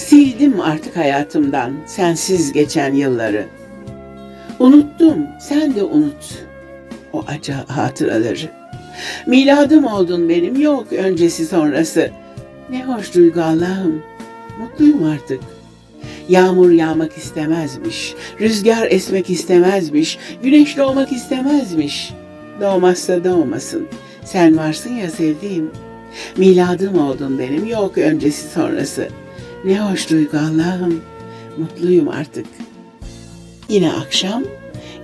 Sildim artık hayatımdan sensiz geçen yılları. Unuttum, sen de unut o acı hatıraları. Miladım oldun benim, yok öncesi sonrası. Ne hoş duygu Allah'ım, mutluyum artık. Yağmur yağmak istemezmiş, rüzgar esmek istemezmiş, güneş doğmak istemezmiş. Doğmazsa doğmasın, sen varsın ya sevdiğim. Miladım oldun benim, yok öncesi sonrası. Ne hoş duygu Allah'ım, mutluyum artık. Yine akşam,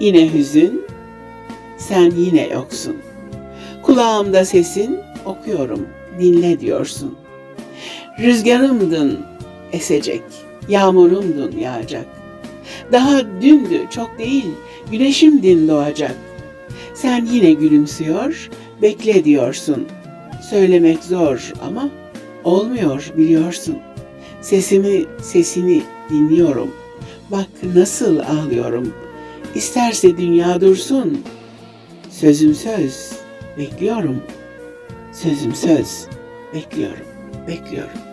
yine hüzün, sen yine yoksun. Kulağımda sesin, okuyorum, dinle diyorsun. Rüzgarımdın esecek, yağmurumdun yağacak. Daha dündü, çok değil, güneşimdin doğacak. Sen yine gülümsüyor, bekle diyorsun. Söylemek zor ama olmuyor biliyorsun. Sesimi, sesini dinliyorum. Bak nasıl ağlıyorum. İsterse dünya dursun. Sözüm söz, bekliyorum. Sözüm söz, bekliyorum, bekliyorum.